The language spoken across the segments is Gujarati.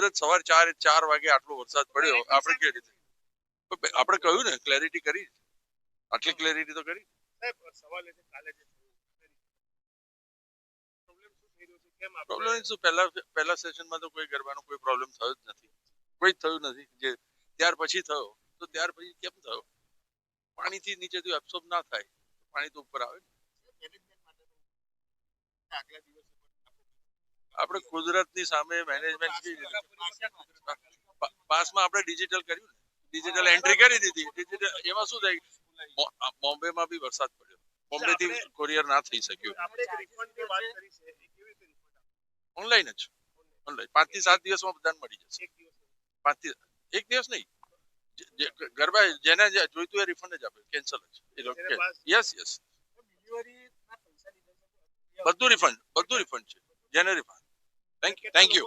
કુદરત સવાર ચાર ચાર વાગે આટલો વરસાદ પડ્યો. આપણે કે રીતે આપણે કહ્યું ને ક્લેરિટી કરી. આટલી ક્લેરિટી તો કરી. પ્રોબ્લેમ શું પહેલા પહેલા સેશનમાં તો કોઈ ગરબાનો કોઈ પ્રોબ્લેમ થયો જ નથી. કોઈ થયું નથી. જે ત્યાર પછી થયો તો ત્યાર પછી કેમ થયો? પાણીથી નીચેથી એબ્સોર્બ ના થાય. પાણી તો ઉપર આવે. ને. મેનેજમેન્ટ માટે તો આગલા દિવસે પણ આપણે કુદરતની સામે મેનેજમેન્ટ પાસમાં આપણે ડિજિટલ કર્યું ડિજિટલ એન્ટ્રી કરી દીધી. ડિજિટલ એમાં શું થાય? બોમ્બે બોમ્બેમાં બી વરસાદ પડ્યો. બોમ્બેથી કોરિયર ના થઈ શક્યું. ઓનલાઈન જ. ઓનલાઈન પાંચથી સાત દિવસમાં બધાને મળી જશે. પાંચથી એક દિવસ નહીં. ગરબા જેને જોઈતું એ રિફંડ જ આપે. કેન્સલ જ. એ લોકો યસ યસ બધું રિફંડ બધું રિફંડ છે. જેને refund thank you thank you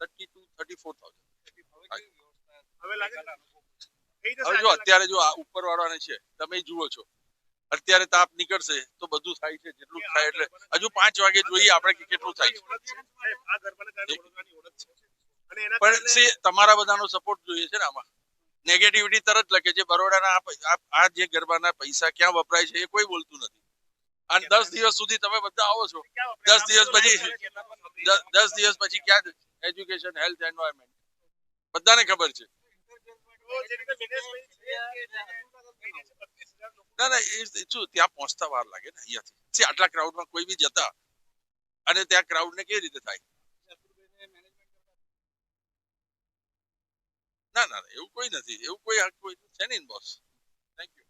thirty two thirty four thousand જો અત્યારે જો આ ઉપર વાળાને છે તમે જુઓ છો. અત્યારે તાપ નીકળશે તો બધું થાય છે જેટલું થાય એટલે હજુ પાંચ વાગે જોઈએ આપણે કે કેટલું થાય છે. સાહેબ, આ ગરબાને કારણે વડોદરાની ઓળખ છે. અને એના પણ તમારા બધાનો સપોર્ટ જોઈએ છે ને આમાં. નેગેટિવિટી તરત લખે છે બરોડાના આ જે ગરબાના પૈસા ક્યાં વપરાય છે એ કોઈ બોલતું નથી. અને દસ દિવસ સુધી તમે બધા આવો છો. દસ દિવસ પછી- દસ દિવસ પછી ક્યાં એજ્યુકેશન હેલ્થ એન્વાયરમેન્ટ બધાને ખબર છે તો જે રીતે દિનેશભાઈ છે કે જે થઈ જશે 32,000 લોકો ના ના એ શું ત્યાં પહોંચતા વાર લાગે ને અહીંયાથી. આટલા ક્રાઉડમાં કોઈ બી જતા. અને ત્યાં ક્રાઉડ ને કેવી રીતે થાય? ના ના ના, એવું કોઈ નથી. એવું કોઈ કોઈ છે નહીં બોસ થેન્ક યુ